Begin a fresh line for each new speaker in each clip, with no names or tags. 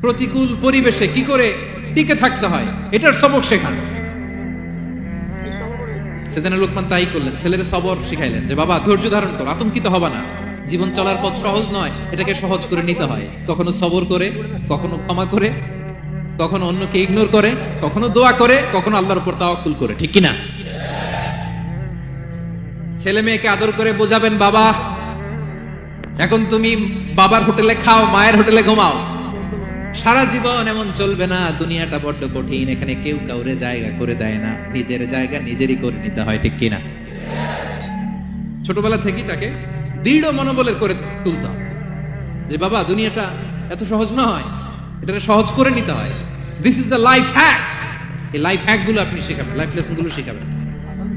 প্রতিকূল পরিবেশে কি করে টিকে থাকতে হয়, এটার সবক শেখান। সেদিন লোকমান তাই করলেন ছেলেদের সবর শিখাইলেন যে, বাবা, ধৈর্য ধারণ করো, আতঙ্কিত হবা না। জীবন চলার পথ সহজ নয়, এটাকে সহজ করে নিতে হয়। কখনো সবর করে, কখনো ক্ষমা করে, কখনো অন্যকে ইগনোর করে, কখনো দোয়া করে, কখনো আল্লাহর উপর তাওয়াক্কুল করে। ঠিক কিনা? ছেলে মেয়েকে আদর করে বোঝাবেন, বাবা, এখন তুমি বাবার হোটেলে খাও, মায়ের হোটেলে ঘুমাও। সারা জীবন এমন চলবে না, দুনিয়াটা বড্ড কঠিন, এখানে কেউ কাউরে জায়গা করে দেয় না, নিজের জায়গা নিজেরই করে নিতে হয়, ঠিক কিনা? ছোটবেলা থেকেই তাকে দৃঢ় মনোবলের করে তুলতে যে বাবা, দুনিয়াটা এত সহজ নয়, এটাকে সহজ করে নিতে হয়। This is the life hacks এই লাইফ হ্যাকগুলো আপনি শেখাবেন লাইফ লেসনগুলো শেখাবেন।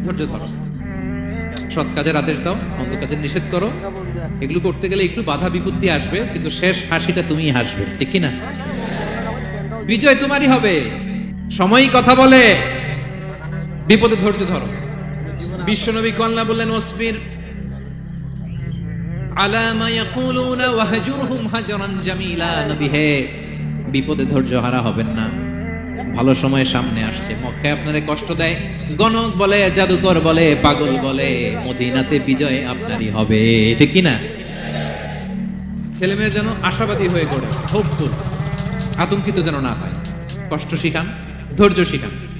ধৈর্য ধরো। সৎ কাজের আদেশ দাও, অন্ধ কাজের নিষেধ করো। এগুলো করতে গেলে একটু বাধা বিপত্তি আসবে, কিন্তু শেষ হাসিটা তুমি হাসবে, ঠিক না বিজয় তোমারই হবে। সময়ই কথা বলে। বিপদে ধৈর্য ধরো। বিশ্বনবী কল্লা বললেন ওসবির বিপদে ধৈর্য হারা হবেন না। ভালো সময় সামনে আসছে। মক্কায় আপনারে কষ্ট দেয়? গণক বলে, জাদুকর বলে, পাগল বলে, মদিনাতে বিজয় আপনারই হবে। এটা কিনা ছেলে মেয়ে যেন আশাবাদী হয়ে পড়ে হোপফুল আতঙ্কিত যেন না হয়। কষ্ট শিখান, ধৈর্য শিখান।